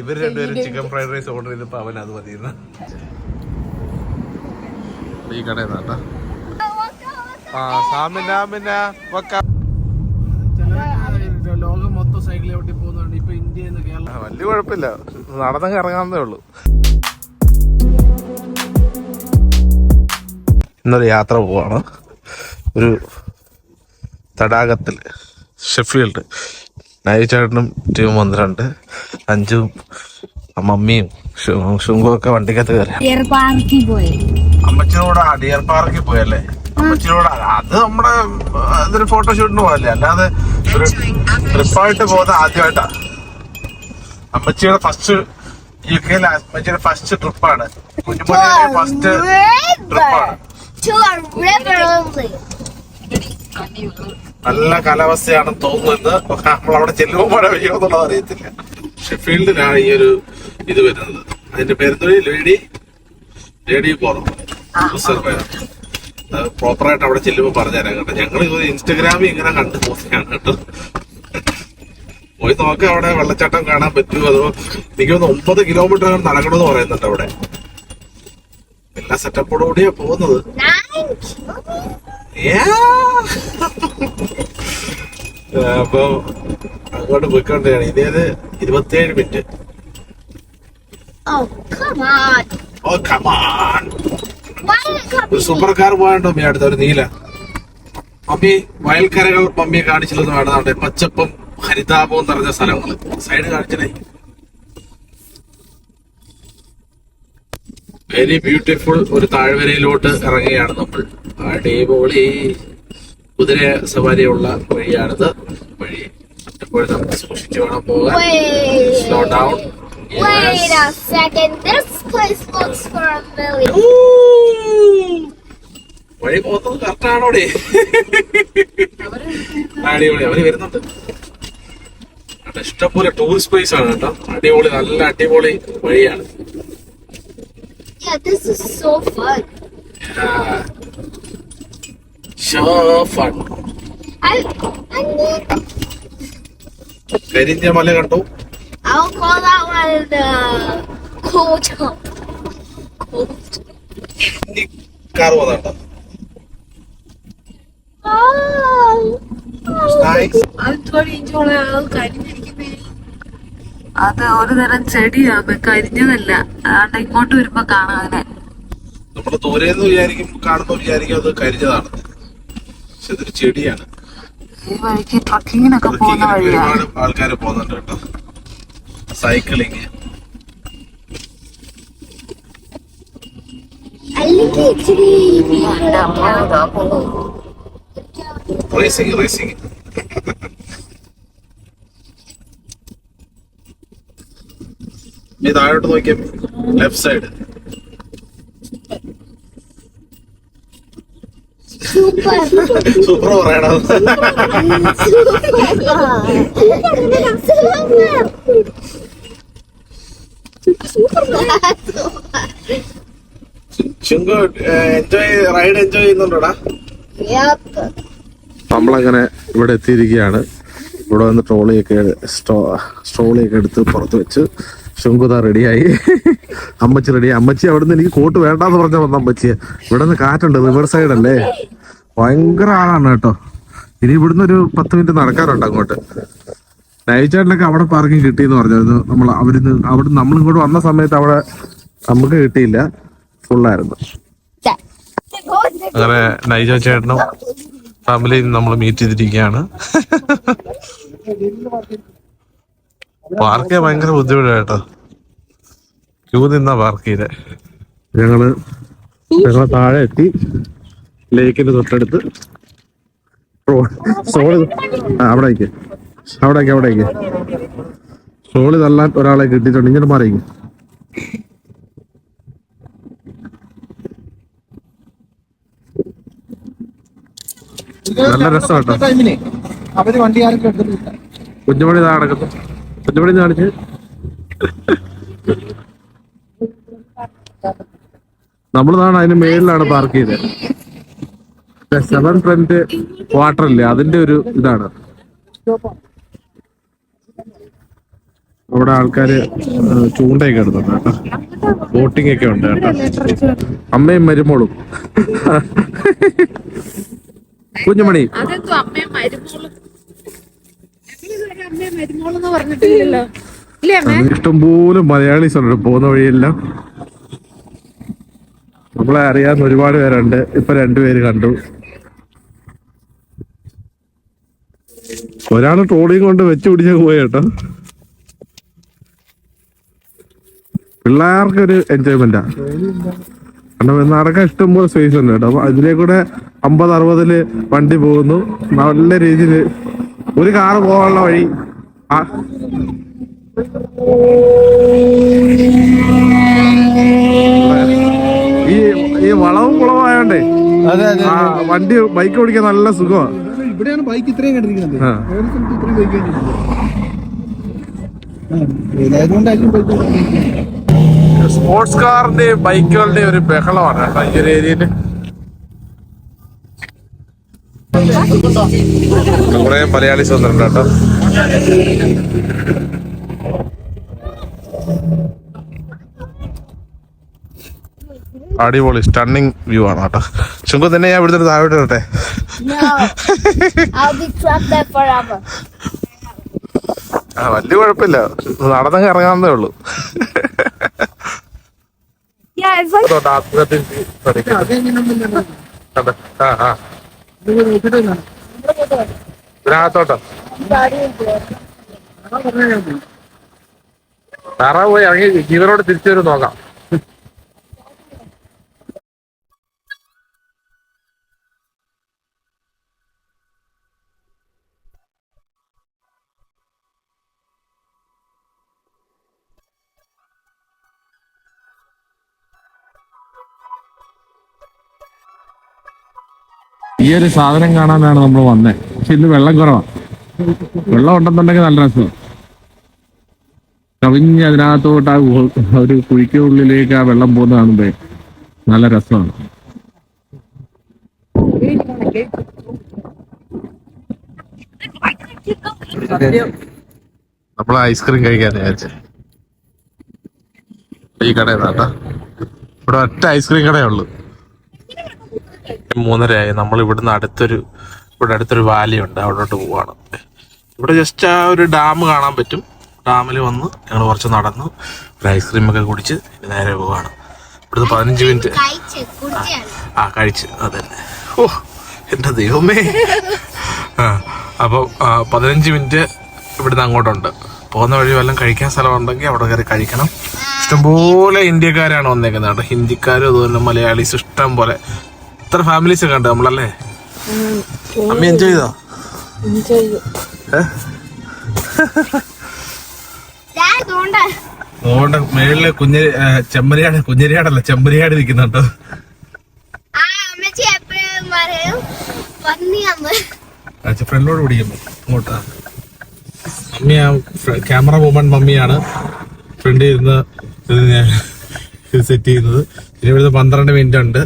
ഇവർ രണ്ടുപേരും chicken fried rice order ചെയ്തപ്പോ അവൻ അത് മതിയെന്ന. ഈ കടയിൽ നിന്നാ ആ സാമിന മിന വക്ക ലോകം മൊത്തം സൈക്കിൾ ചവിട്ടി പോകുന്നുണ്ട് ഇപ്പൊ ഇന്ത്യയിൽ നിന്ന് കേരളം വലിയ കുഴപ്പമില്ല. നടന്നങ്ങ് ഇറങ്ങാവുന്നേ ഉള്ളൂ. ഇന്നൊരു യാത്ര പോവാണ്. ഒരു തടാകത്തിൽ ഷെഫീൽഡ്. നൈചേട്ടനും ടീം വന്നിട്ടുണ്ട്. അഞ്ചും മമ്മിയും ഷുങ്കും ഒക്കെ വണ്ടിക്കകത്ത് കയറി. പോയി. അമ്മച്ചിനോട് ഡിയർ പാർക്കിൽ പോയല്ലേ? അമ്മച്ചിനോട് അത് നമ്മുടെ അതൊരു ഇതൊരു ഫോട്ടോഷൂട്ടിന് പോയല്ലേ? അല്ലാതെ ഒരു ട്രിപ്പായിട്ട് പോകുന്ന ആദ്യമായിട്ടാ. അമ്മച്ചിയുടെ ഫസ്റ്റ് യു കെയിലെ അമ്മച്ചിയുടെ ഫസ്റ്റ് ട്രിപ്പാണ് കുഞ്ഞുമണിയുടെ ഫസ്റ്റ് ട്രിപ്പാണ് നല്ല കാലാവസ്ഥയാണെന്ന് തോന്നുന്നത് നമ്മൾ അവിടെ ചെല്ലുമ്പോൾ മഴ പെയ്യുമെന്നുള്ളത് അറിയത്തില്ല. ഷെഫീൽഡിലാണ് ഈ ഒരു ഇത് വരുന്നത്. അതിന്റെ പേരെന്തൊരു ലേഡി? ലേഡി പോറം റിസർവ് പ്രോപ്പറായിട്ട് അവിടെ ചെല്ലുമ്പോൾ പറഞ്ഞുതരാം കേട്ടോ. ഞങ്ങൾ ഇത് ഇൻസ്റ്റഗ്രാമിൽ ഇങ്ങനെ കണ്ടു പോസ്റ്റാണ് കേട്ടോ. പോയി നോക്കാം അവിടെ വെള്ളച്ചാട്ടം കാണാൻ പറ്റുമോ അതോ എനിക്ക് തോന്നുന്നു ഒമ്പത് കിലോമീറ്റർ നടക്കണമെന്ന് പറയുന്നുണ്ട് അവിടെ. എല്ലാ സെറ്റപ്പോടുകൂടിയാ പോകുന്നത്. അപ്പൊ അങ്ങോട്ട് പോയിക്കൊണ്ടാണ് ഇതേത് ഇരുപത്തിയേഴ് മിനിറ്റ്. ഓ സൂപ്പർ കാർ പോയാണ്ടോ മമ്മി അടുത്ത ഒരു നീല. മമ്മി വയൽക്കരകൾ മമ്മിയെ കാണിച്ചില്ലെന്ന് വേണം. പച്ചപ്പും ഹരിതാപവും നിറഞ്ഞ സ്ഥലങ്ങൾ സൈഡ് കാണിച്ചതേ വെരി ബ്യൂട്ടിഫുൾ ഒരു താഴ്വരയിലോട്ട് ഇറങ്ങുകയാണ് നമ്മൾ. അടിപൊളി കുതിര സവാരിയുള്ള വഴിയാണിത്. വഴി എപ്പോഴും നമുക്ക് സൂക്ഷിച്ചു വേണം പോകാൻ. Slow down Wait a second. This place looks familiar. വഴി പോകുന്നത് കറക്റ്റ് ആണോ അടിപൊളി. അവർ വരുന്നുണ്ട്. ഇഷ്ടംപോലെ ടൂറിസ്റ്റ് പ്ലേസ് ആണ് കേട്ടോ. അടിപൊളി നല്ല അടിപൊളി വഴിയാണ്. Yeah, this is so fun. So fun. I I need. കരിഞ്ഞ മല കണ്ടു I'll call that one the cold jump. Cold. ഇനി കാർ പോകുന്നുണ്ടോ Oh. Nice. കരിഞ്ഞിരിക്കുന്നേ അത് ഒരു തരം ചെടിയാണ് കരിഞ്ഞതല്ല. അതാണ്ട് ഇങ്ങോട്ട് വരുമ്പോ കാണാം അതിനെ. നമ്മൾ ദൂരെന്ന് വിചാരിക്കും കാണുമ്പോ വിചാരിക്കും അത് കരിഞ്ഞതാണ്. പക്ഷെ ഇതൊരു ചെടിയാണ്. ഈ വഴിക്ക് ട്രക്കിങ്ങിനൊക്കെ പോകുന്ന വഴിയാണ് ഒരുപാട് ആൾക്കാർ പോകുന്നുണ്ട് കേട്ടോ. സൈക്ലിങ്. റേസിങ് റേസിംഗ് റേസിംഗ് നീ താഴോട്ട് നോക്കിയാൽ ലെഫ്റ്റ് സൈഡ്. സൂപ്പർ പറയണം ചുങ്കു എൻജോയ് റൈഡ് എൻജോയ് ചെയ്യുന്നുണ്ടോടാ. നമ്മളങ്ങനെ ഇവിടെ എത്തിയിരിക്കുകയാണ് ഇവിടെ വന്ന് ട്രോളിയൊക്കെ സ്ട്രോളിയൊക്കെ എടുത്ത് പുറത്ത് വെച്ച് ശുങ്കുത റെഡിയായി അമ്മച്ചി റെഡി അമ്മച്ചി അവിടുന്ന് എനിക്ക് കോട്ട് വേണ്ടാന്ന് പറഞ്ഞ വന്ന അമ്മച്ചിയെ. ഇവിടെ നിന്ന് കാറ്റുണ്ട് റിവർ സൈഡ് അല്ലേ? ഭയങ്കര ആളാണ് കേട്ടോ. ഇനി ഇവിടുന്ന് ഒരു പത്ത് മിനിറ്റ് നടക്കാറുണ്ട് അങ്ങോട്ട്. നൈചാട്ടിലൊക്കെ അവിടെ പാർക്കിംഗ് കിട്ടിയെന്ന് പറഞ്ഞായിരുന്നു. നമ്മൾ അവരിന്ന് അവിടെ നമ്മൾ ഇങ്ങോട്ട് വന്ന സമയത്ത് അവിടെ നമുക്ക് കിട്ടിയില്ല. ഫുള്ളായിരുന്നു അങ്ങനെ നൈജ ചേട്ടനും ഫാമിലിയും നമ്മൾ മീറ്റ് ചെയ്തിരിക്കുകയാണ്. പാർക്ക് ചെയ്യാൻ ഭയങ്കര ബുദ്ധിമുട്ടാണ് ക്യൂ നിന്നാ പാർക്ക് ചെയ്തേ ഞങ്ങൾ ഞങ്ങളെ താഴെ എത്തി. ലേക്കിന്റെ തൊട്ടടുത്ത്. സോളി അവിടേക്ക്. അവിടെ അവിടേക്ക്. അവിടെ അവിടെ അയക്ക് സോളി തള്ളാൻ ഒരാളെ കിട്ടിയിട്ടുണ്ട്. ഇങ്ങനെ മാറിയിക്കും നല്ല രസം കേട്ടോ ടൈമിനെ അവർ വണ്ടി ആരൊക്കെ എടുത്തിട്ടില്ല കുഞ്ഞുമണി ഇതാ നടക്കുന്നു ഇതാ കാണിച്ച്? നമ്മളിതാണ് അതിന് മേളിലാണ് പാർക്ക് ചെയ്തത് സെവൻ ഫ്രണ്ട് വാട്ടർ അല്ലേ അതിന്റെ ഒരു ഇതാണ്. അവിടെ ആൾക്കാര് ചൂണ്ടയൊക്കെ എടുത്തുണ്ട് കേട്ടോ. ബോട്ടിംഗ് ഒക്കെ ഉണ്ട് കേട്ടോ. അമ്മയും മരുമോളും. കുഞ്ഞുമണി. മരുമോളെന്ന് പറഞ്ഞിട്ടില്ലല്ലോ. അമ്മ? ഇഷ്ടംപോലെ മലയാളീസ് ഉണ്ട്. പോകുന്ന വഴിയെല്ലാം. നമ്മളെ അറിയാവുന്ന ഒരുപാട് പേരുണ്ട്. ഇപ്പൊ രണ്ടുപേര് കണ്ടു. ഒരാൾ ട്രോളിയും കൊണ്ട് വെച്ച് പിടിച്ച പോയേട്ടോ പിള്ളേർക്കൊരു എൻജോയ്മെന്റാ കാരണം നടക്കാൻ ഇഷ്ടംപോലെ സ്പേസ് ഉണ്ട് കേട്ടോ. അപ്പൊ അതിലേ കൂടെ അമ്പത് അറുപതിൽ വണ്ടി പോകുന്നു. നല്ല രീതിയിൽ ഒരു കാറ് പോകാനുള്ള വഴി. ആ. ഈ ഈ വളവും കുളവായോണ്ടേ ആ വണ്ടി ബൈക്ക് ഓടിക്കാൻ നല്ല സുഖമാണ് ഇവിടെയാണ് ബൈക്ക് ഇത്രയും കണ്ടിരിക്കുന്നത്. ഇത്രയും ബൈക്ക് കണ്ടിരിക്കുന്നത്. സ്പോർട്സ് കാറിന്റെ ബൈക്കുകളുടെ ഒരു ബഹളമാണ് കേട്ടോ ഈ ഒരു ഏരിയയിൽ. കുറെ മലയാളീസ് വന്നിട്ടുണ്ട് കേട്ടോ അടിപൊളി സ്റ്റണ്ണിങ് വ്യൂ ആണ് കേട്ടോ ശുങ്കു തന്നെ ഞാൻ ഇവിടുത്തെ താഴോട്ട് വരട്ടെ. ആ വലിയ കുഴപ്പമില്ല. നടന്നങ്ങ് ഇറങ്ങാവുന്നേ ഉള്ളൂ? ആ ആ. Is താറാവ് പോയി ഇറങ്ങി ജീവനോട് തിരിച്ചു വരും നോക്കാം. ഈ ഒരു സാധനം കാണാനാണ് നമ്മൾ വന്നത് പക്ഷെ ഇന്ന് വെള്ളം കുറവാണ് വെള്ളം ഉണ്ടെന്നുണ്ടെങ്കിൽ നല്ല രസമാണ് കവിഞ്ഞ് അതിനകത്തോട്ട് ആ ഒരു കുഴിക്കുള്ളിലേക്ക് ആ വെള്ളം പോകുന്ന കാണുമ്പേ നല്ല രസമാണ്. നമ്മൾ ഐസ്ക്രീം കഴിക്കാൻ ഈ കടയിലാട്ടാ ഇവിടെ ഒറ്റ ഐസ്ക്രീം കടയുള്ളൂ മൂന്നരയായി. നമ്മൾ ഇവിടുന്ന് അടുത്തൊരു ഇവിടെ അടുത്തൊരു വാലി ഉണ്ട്. അവിടോട്ട് പോവാണ്. ഇവിടെ ജസ്റ്റ് ആ ഒരു ഡാം കാണാൻ പറ്റും. ഡാമിൽ വന്ന് ഞങ്ങൾ കുറച്ച് നടന്നു ഒരു ഐസ്ക്രീം ഒക്കെ കുടിച്ച് നേരെ പോവാണ്. ഇവിടുന്ന് പതിനഞ്ച് മിനിറ്റ് ആ കഴിച്ച്. അതന്നെ. ഓ എന്റെ ദൈവമേ. ആ അപ്പോൾ പതിനഞ്ച് മിനിറ്റ് ഇവിടുന്ന് അങ്ങോട്ടുണ്ട്. പോകുന്ന വഴി വല്ലതും കഴിക്കാൻ സ്ഥലമുണ്ടെങ്കിൽ അവിടെ കയറി കഴിക്കണം. ഇഷ്ടംപോലെ ഇന്ത്യക്കാരാണ് വന്നേക്കുന്നത് കേട്ടോ. ഹിന്ദിക്കാരും അതുപോലെ മലയാളീസ് ഇഷ്ടം പോലെ ഇത്ര ഫാമിലീസ് ഒക്കെ ഉണ്ട് നമ്മളല്ലേ? അമ്മ എൻജോയ് ചെയ്തോ? അതുകൊണ്ട് മേളിൽ കുഞ്ഞ ചെമ്മരിയാട് കുഞ്ഞരിയാടല്ല ചെമ്മരിയാട് നിൽക്കുന്നുണ്ടോ ഫ്രണ്ടിലോട് പിടിക്കുമ്പോ ഇങ്ങോട്ടാ ക്യാമറ വുമൺ മമ്മിയാണ്. ഫ്രണ്ടിൽ ഇരുന്ന് സെറ്റ് ചെയ്യുന്നത്. ഇനി ഇവിടുന്ന് പന്ത്രണ്ട് മിനിറ്റ് ഉണ്ട്.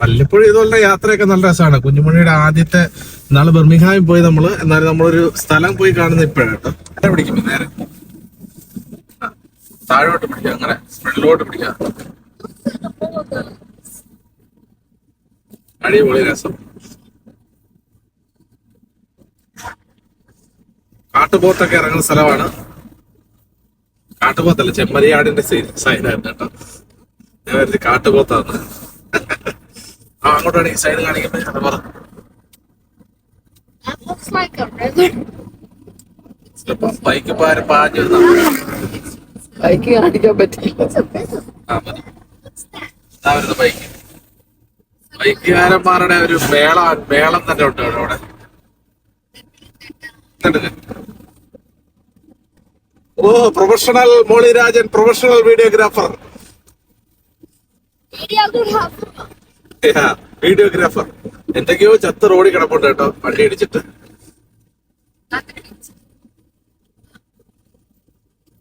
വല്ലപ്പോഴും ഇതുപോലുള്ള യാത്രയൊക്കെ നല്ല രസമാണ്. കുഞ്ഞുമണിയുടെ ആദ്യത്തെ നാളെ ബെർമിഹാമിൽ പോയി നമ്മൾ എന്നാലും നമ്മളൊരു സ്ഥലം പോയി കാണുന്ന ഇപ്പോഴാണ് കേട്ടോ. നേരെ പിടിക്കും നേരെ. താഴോട്ട് പിടിക്കാം അങ്ങനെ ഫ്രണ്ടിലോട്ട് പിടിക്കാം. അടിപൊളി രസം. കാട്ടുപോത്തൊക്കെ ഇറങ്ങുന്ന സ്ഥലമാണ്. കാട്ടുപോത്തല്ല ചെമ്മരിയാടിന്റെ സൈഡായിരുന്നു കേട്ടോ. ഞാൻ കരുതി കാട്ടുപോത്താണ് അങ്ങോട്ടാണ് ഈ സൈഡ് കാണിക്കുന്നത് അത് പറ. ചിലപ്പോ ബൈക്ക് പാരം പാഞ്ഞു. ബൈക്ക് കാണിക്കാൻ പറ്റില്ല It's ആ മതി ഇതാ ബൈക്ക് ബൈക്കുകാരന്മാരുടെ ഒരു മേള മേളം തന്നെ ഉണ്ട് അവിടെ? ഓ professional Molirajan professional videographer Videographer. Videographer. എന്തൊക്കെയോ ചത്ത് റോഡിൽ കിടപ്പുണ്ട് കേട്ടോ. വണ്ടി ഇടിച്ചിട്ട്.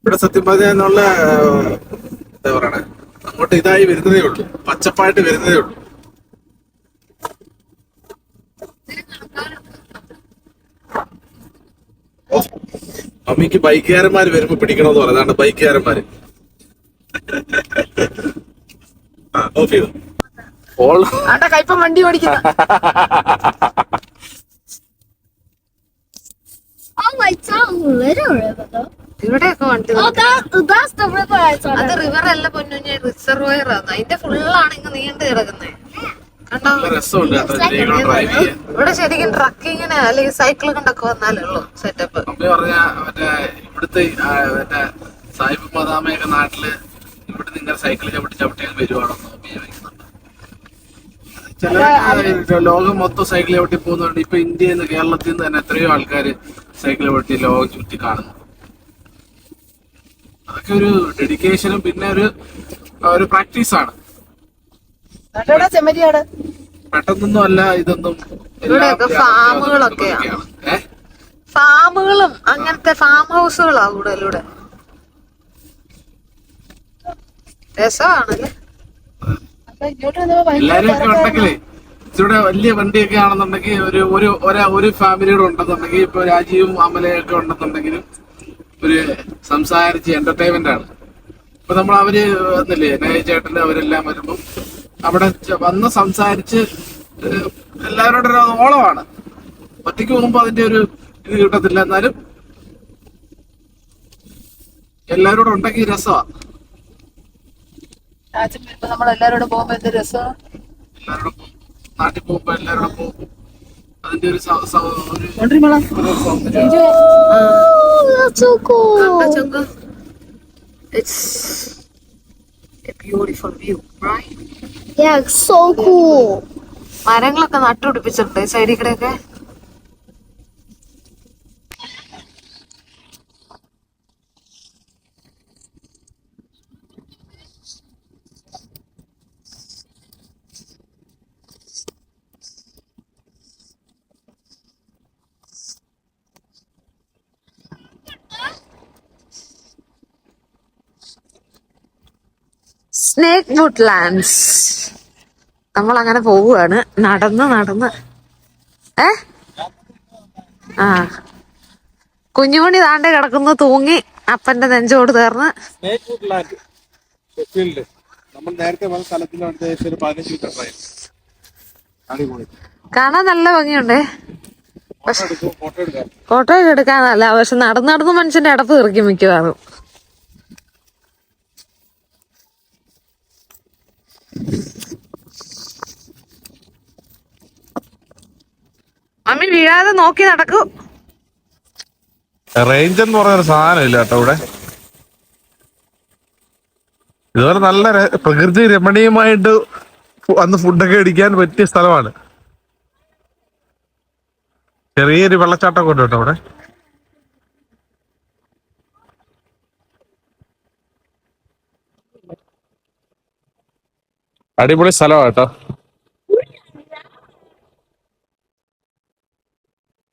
ഇവിടെ സത്യം പറഞ്ഞാൽ എന്താ പറയണേ? അങ്ങോട്ട് ഇതായി വരുന്നതേ ഉള്ളൂ. പച്ചപ്പായിട്ട് വരുന്നതേ ഉള്ളൂ. അമ്മിക്ക് ബൈക്കുകാരന്മാര് വരുമ്പോ പിടിക്കണമെന്ന് പറഞ്ഞു അതാണ് ബൈക്കുകാരന്മാര്. ഓഫ് ചെയ്തു. ആണ്ടാ കൈപ്പം വണ്ടി ഓടിക്കുന്ന. Oh. ഇവിടെയൊക്കെ വണ്ടി Oh. അത് റിവർ അല്ല പൊന്നുഞ്ഞ റിസർവയർ ആണ്. അതിന്റെ ഫുള്ളാണ് ഇങ്ങ് നീണ്ടു കിടക്കുന്നത് കണ്ടോ? ഇവിടെ ശരിക്കും ട്രക്കിങ്ങിന് അല്ലെങ്കിൽ സൈക്കിൾ കൊണ്ടൊക്കെ വന്നാലേ ഉള്ളൂ സെറ്റപ്പ് ഇവിടുത്തെ സായിപ്പ് മദാമയൊക്കെ നാട്ടിൽ ഇവിടെ നിങ്ങൾ സൈക്കിൾ ചവിട്ടി ചവിട്ടി വരുവാണോ ചില ലോകം മൊത്തം സൈക്കിൾ ചവിട്ടി പോകുന്നുണ്ട്. ഇപ്പൊ ഇന്ത്യയിൽ നിന്ന് കേരളത്തിൽ നിന്ന് തന്നെ എത്രയോ ആൾക്കാർ സൈക്കിൾ ചവിട്ടി ലോകം ചുറ്റി കാണുന്നു. അതൊക്കെ ഒരു ഡെഡിക്കേഷനും പിന്നെ ഒരു ഒരു പ്രാക്ടീസാണ് പെട്ടെന്നൊന്നും അല്ല ഇതൊന്നും ഫാമുകളൊക്കെയാണ്. ഫാമുകളും അങ്ങനത്തെ ഫാം ഹൗസുകളാ കൂടുതലൂടെ രസമാണല്ലേ അപ്പൊ ഇങ്ങോട്ട് വന്നപ്പോ ഭയങ്കര എല്ലാരും ഒക്കെ ഉണ്ടെങ്കിലേ വലിയ വണ്ടിയൊക്കെ ആണെന്നുണ്ടെങ്കിൽ ഒരു ഒരു ഒരാ ഒരു ഫാമിലിയുടെ ഉണ്ടെന്നുണ്ടെങ്കിൽ ഇപ്പൊ രാജീവും അമലയൊക്കെ ഉണ്ടെന്നുണ്ടെങ്കിലും ഒരു സംസാരിച്ച് എന്റർടൈൻമെന്റ് ആണ്. ഇപ്പൊ നമ്മൾ അവർ വന്നില്ലേ നയ ചേട്ടന് അവരെല്ലാം വരുമ്പോൾ അവിടെ വന്ന് സംസാരിച്ച് എല്ലാവരോടും ഒരു ഓളമാണ്. ഒറ്റയ്ക്ക് പോകുമ്പോ അതിന്റെ ഒരു ഇത് കിട്ടത്തില്ല. എന്നാലും എല്ലാവരോടും ഉണ്ടെങ്കിൽ രസമാണ് രാജ്യം വരുമ്പോ നമ്മൾ എല്ലാരോടും പോകുമ്പോ എന്ത് രസം? എല്ലാവരോടും നാട്ടിൽ പോകുമ്പോ എല്ലാവരോടും പോകും. അതിന്റെ ഒരു സ- സ- സൗന്ദര്യം. Yeah, it's so cool. മരങ്ങളൊക്കെ നട്ടുപിടിപ്പിച്ചിട്ടുണ്ട് ഈ സൈഡിൽ കൂടെയൊക്കെ. സ്നേക് വുഡ്ലാൻഡ്സ് നമ്മൾ അങ്ങനെ പോവുകയാണ്. നടന്ന് നടന്ന്. ഏ? ആ. കുഞ്ഞുമണി താണ്ടെ കിടക്കുന്നു തൂങ്ങി. അപ്പന്റെ നെഞ്ചോട് ചേർന്ന് കാണാൻ നല്ല ഭംഗിയുണ്ടേ. ഫോട്ടോ എടുക്കും ഫോട്ടോ എടുക്കാം. ഫോട്ടോ ഒക്കെ എടുക്കാനല്ല പക്ഷെ നടന്ന് നടന്ന് മനുഷ്യന്റെ അടപ്പ് തീർക്കും മിക്കവാറും. മമ്മി വീഴാതെ നോക്കി നടക്കൂ. റേഞ്ച് എന്ന് പറഞ്ഞ ഒരു സാധനം ഇല്ല കേട്ടോ ഇവിടെ. ഇതുപോലെ നല്ല പ്രകൃതി രമണീയമായിട്ട് അന്ന് ഫുഡൊക്കെ അടിക്കാൻ പറ്റിയ സ്ഥലമാണ്. ചെറിയൊരു വെള്ളച്ചാട്ടം കൊണ്ടു കേട്ടോ അടിപൊളി സ്ഥലമാണ് കേട്ടോ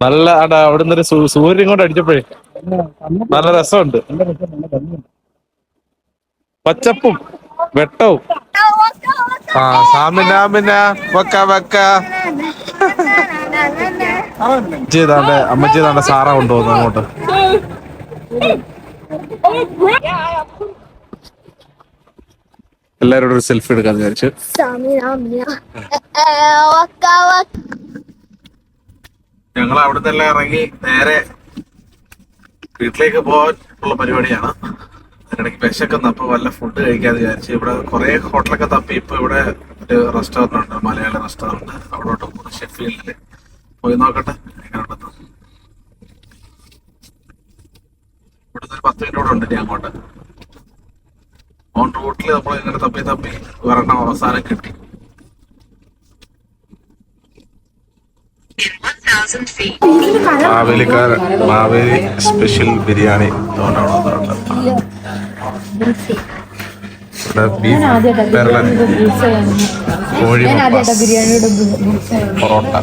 നല്ല അടാ അവിടുന്ന് ഒരു സൂര്യൻ കൊണ്ട് അടിച്ചപ്പോഴേ. നല്ല രസമുണ്ട്. പച്ചപ്പും വെട്ടവും. ആ സാമിന മിന വക്ക വക്ക. സാറ കൊണ്ടുപോകുന്നു അങ്ങോട്ട്. എല്ലാരോടും ഒരു സെൽഫി എടുക്കാന്ന് വിചാരിച്ചു. ഞങ്ങൾ അവിടുന്ന് എല്ലാം ഇറങ്ങി നേരെ വീട്ടിലേക്ക് പോകാൻ ഉള്ള പരിപാടിയാണ്. അതിനിടയ്ക്ക് വിശക്കുന്ന. അപ്പൊ വല്ല ഫുഡ് കഴിക്കാന്ന് വിചാരിച്ചു ഇവിടെ കുറെ ഹോട്ടലൊക്കെ തപ്പി. ഇപ്പൊ ഇവിടെ ഒരു റെസ്റ്റോറന്റ് ഉണ്ട് മലയാളി റെസ്റ്റോറന്റ് അവിടോട്ട് പോകുന്നു. ഷെഫീൽഡിൽ. പോയി നോക്കട്ടെ. എങ്ങനെയുണ്ടെന്ന്. ഇവിടുന്ന് ഒരു പത്ത് മിനിറ്റ് ഉണ്ട് ഇനി അങ്ങോട്ട്. ഓൺ റോട്ടിൽ നമ്മൾ ഇങ്ങനെ തപ്പി തപ്പി ഒരെണ്ണം അവസാനം കിട്ടി. മാവേലിക്കാരൻ മാവേലി സ്പെഷ്യൽ ബിരിയാണി കോഴി പൊറോട്ട.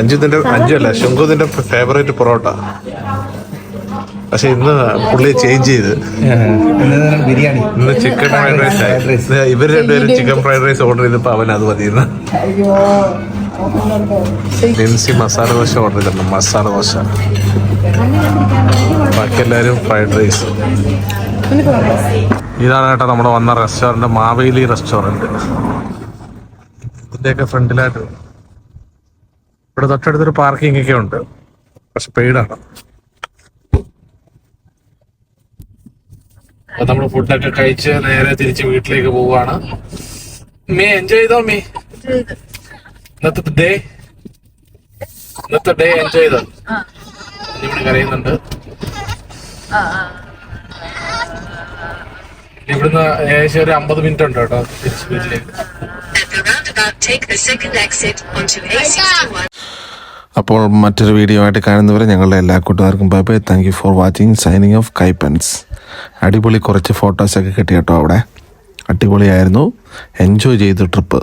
അഞ്ചുതിന്റെ അഞ്ചല്ല ശംഖുതിന്റെ ഫേവറേറ്റ് പൊറോട്ട. പക്ഷെ ഇന്ന് പുള്ളി ചേഞ്ച് ചെയ്ത്. ബിരിയാണി ഇന്ന് ചിക്കൻ ഫ്രൈഡ് റൈസ് ആയി. ഇവർ രണ്ടുപേരും ചിക്കൻ ഫ്രൈഡ് റൈസ് ഓർഡർ ചെയ്തപ്പോ അവൻ അത് മതിയെന്ന്. നെൻസി മസാല ദോശ ഓർഡർ ചെയ്തിട്ടുണ്ട്. മസാല ദോശ. ബാക്കി എല്ലാവരും ഫ്രൈഡ് റൈസ് ഇതാണ് കേട്ടോ നമ്മുടെ വന്ന റെസ്റ്റോറന്റ് മാവേലി റെസ്റ്റോറന്റ് ഇതിന്റെയൊക്കെ ഫ്രണ്ടിലായിട്ട് ഇവിടെ തൊട്ടടുത്തൊരു പാർക്കിംഗ് ഒക്കെ ഉണ്ട്. പക്ഷെ പെയ്ഡാണ് അപ്പൊ നമ്മൾ ഫുഡൊക്കെ കഴിച്ച് നേരെ തിരിച്ച് വീട്ടിലേക്ക് പോവാണ്. മീ എൻജോയ് ചെയ്തോ മീ? ഇന്നത്തെ ഡേ ഇന്നത്തെ ഡേ എൻജോയ് ചെയ്തോ? ഇവിടെ കരയുന്നുണ്ട്. ഇവിടുന്ന് ഏകദേശം ഒരു അമ്പത് മിനിറ്റ് ഉണ്ട് കേട്ടോ തിരിച്ച് വീട്ടിലേക്ക്. At the roundabout, take the second exit onto A61. അപ്പോൾ മറ്റൊരു വീഡിയോ ആയിട്ട് കാണുന്നവരെ ഞങ്ങളുടെ എല്ലാ കൂട്ടുകാർക്കും bye bye thank you for watching signing off Kaippans അടിപൊളി കുറച്ച് ഫോട്ടോസൊക്കെ കിട്ടി കേട്ടോ അവിടെ. അടിപൊളിയായിരുന്നു. എൻജോയ് ചെയ്തു ട്രിപ്പ്